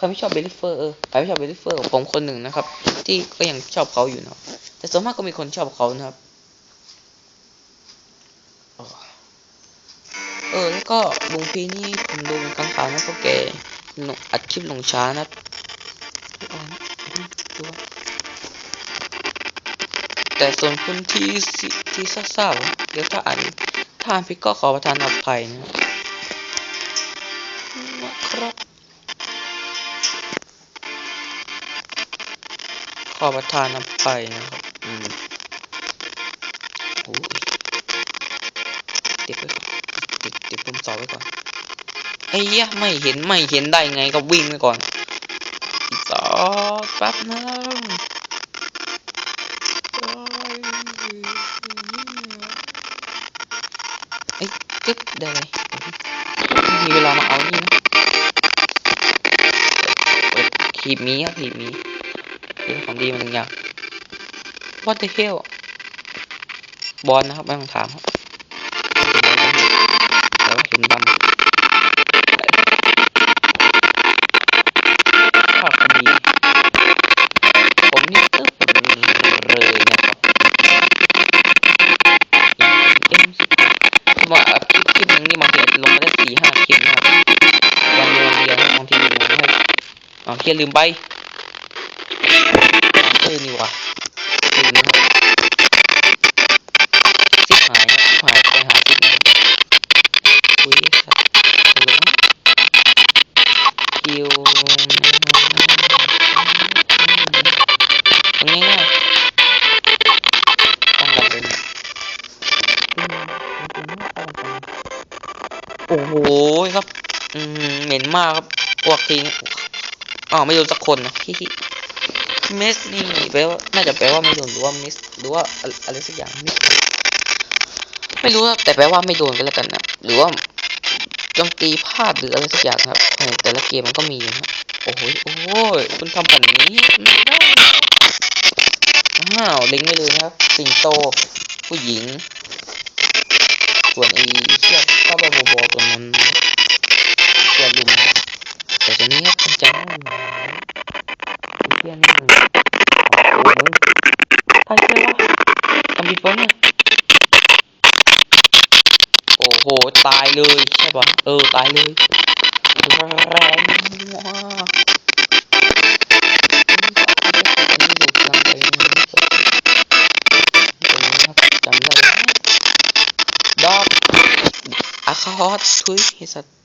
ครไม่ชอบเบลลิเฟอร์เออใครไม่ชอบเบลลิเฟอร์ผมคนหนึ่งนะครับ ที่ก็ยังชอบเขาอยู่นะแต่ส่วนมากก็มีคนชอบเขานะครับเออแล้วก็ลุงพีนี่ผมดูกลางขานะเพราะแกอัดคลิปลงช้านะแต่ส่วนคนที่สิที่เศร้าๆเดี๋ยวถ้าอ่านถ้าอ่านผิดก็ขอประทานอภัยนะครับ ขอประทานอภัยนะครับอืมโอ้ยเด็กไว้ก่อนติดติดปุ่มเสาไว้ก่อนไอ้เหี้ยไม่เห็นไม่เห็นได้ไงก็วิ่งไปก่อนอีกสองแป๊บนึงไอ้ยจึ๊บได้เลยมีเวลามาเอานี่นะเปิดขีบหมีครับขีบหมี เป็นของดีมาหนึ่งอย่าง What the hell บอลนะครับไม่ต้องถามครับแล้วเห็นดำภาพดีผมนี่ตึ๊บเลยนะครับเอ็มสิมาคลิปคลิปหนึ่งนี่บางทีลงมาได้สี่ห้าคลิปนะครับวันเดียววันเดียวบางทีลงมาให้อ๋อเคียลืมไป เออนี่ว่ะลืมนะครับซิปหายซิปหายไปหาซิปนะคุยสัตว์หลงคิวตรงนี้ง่ายตั้งดับเลยโอ้โหครับ อืมเหม็นมากครับพวกทิ้งอ๋อไม่โดนสักคนนะฮิฮิ มสนี่แปลว่าน่าจะแปลว่าไม่โดนหรือว่ามิสหรือว่าอะไรอะไรสักอย่างมิสไม่รู้นะแต่แปลว่าไม่โดนกันแล้วกันนะหรือว่าโจมตีพลาดหรืออะไรสักอย่างครับเออแต่ละเกมมันก็มีนะโอ้โหโอ้โหคุณทำแบบนี้ไม่ได้อ้าวลิงก์ไว้เลยนะครับสิงโต ผู้หญิง ส่วนไอ้เชือกข้าบาบบอตัวนั้น ตายไปวะทำผิดปะเนี่ย โอ้โห ตายเลยใช่ปะเออ ตายเลยแรงมากดอกอาคาฮอตชุยไอสัตว์